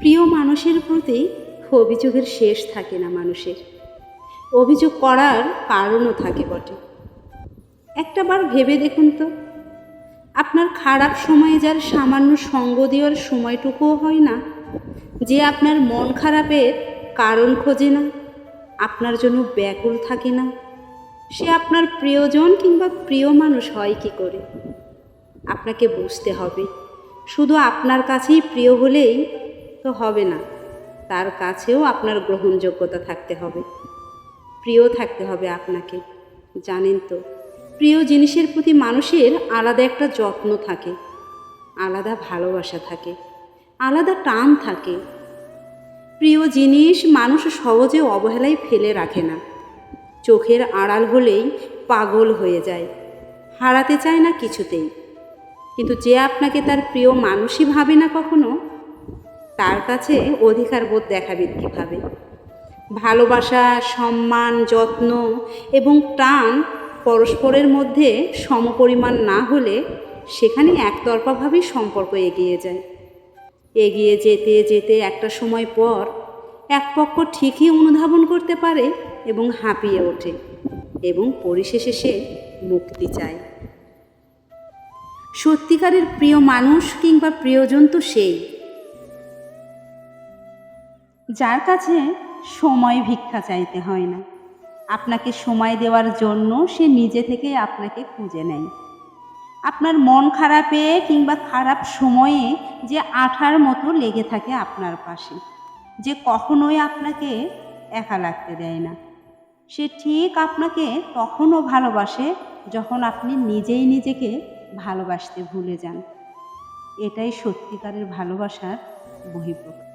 প্রিয় মানুষের প্রতি অভিযোগের শেষ থাকে না মানুষের। অভিযোগ করার কারণও থাকে বটে। একটাবার ভেবে দেখুন তো, আপনার খারাপ সময়ে যার সামান্য সঙ্গ দেওয়ার সময়টুকুও হয় না, যে আপনার মন খারাপের কারণ খোঁজে না, আপনার জন্য ব্যাকুল থাকে না। সে আপনার প্রিয়জন কিংবা প্রিয় মানুষ হয় কি করে? আপনাকে বুঝতে হবে। শুধু আপনার কাছেই প্রিয় হলেই তো হবে না। তার কাছেও আপনার গ্রহণযোগ্যতা থাকতে হবে। প্রিয় থাকতে হবে আপনাকে। জানেন তো, প্রিয় জিনিসের প্রতি মানুষের আলাদা একটা যত্ন থাকে, আলাদা ভালোবাসা থাকে, আলাদা টান থাকে। প্রিয় জিনিস মানুষ সহজে অবহেলায় ফেলে রাখে না। চোখের আড়াল হলেই পাগল হয়ে যায়, হারাতে চায় না কিছুতেই। কিন্তু যে আপনাকে তার প্রিয় মানুষই ভাবে না কখনো তার কাছে অধিকার বোধ দেখাবে কীভাবে? ভালোবাসা, সম্মান, যত্ন এবং টান পরস্পরের মধ্যে সমপরিমাণ না হলে সেখানে একতরফাভাবেই সম্পর্ক এগিয়ে যায়। এগিয়ে যেতে যেতে একটা সময় পর এক পক্ষ ঠিকই অনুধাবন করতে পারে এবং হাঁপিয়ে ওঠে এবং পরিশেষে সে মুক্তি চায়। সত্যিকারের প্রিয় মানুষ কিংবা প্রিয়জন তো সেই। যার কাছে সময় ভিক্ষা চাইতে হয় না। আপনাকে সময় দেওয়ার জন্য সে নিজে থেকেই আপনাকে খুঁজে নেয়। আপনার মন খারাপে কিংবা খারাপ সময়ে যে আঠার মতো লেগে থাকে আপনার পাশে, যে কখনোই আপনাকে একা লাগতে দেয় না। সে ঠিক আপনাকে তখনও ভালোবাসে যখন আপনি নিজেই নিজেকে ভালোবাসতে ভুলে যান। এটাই সত্যিকারের ভালোবাসার বহিঃপ্রকাশ।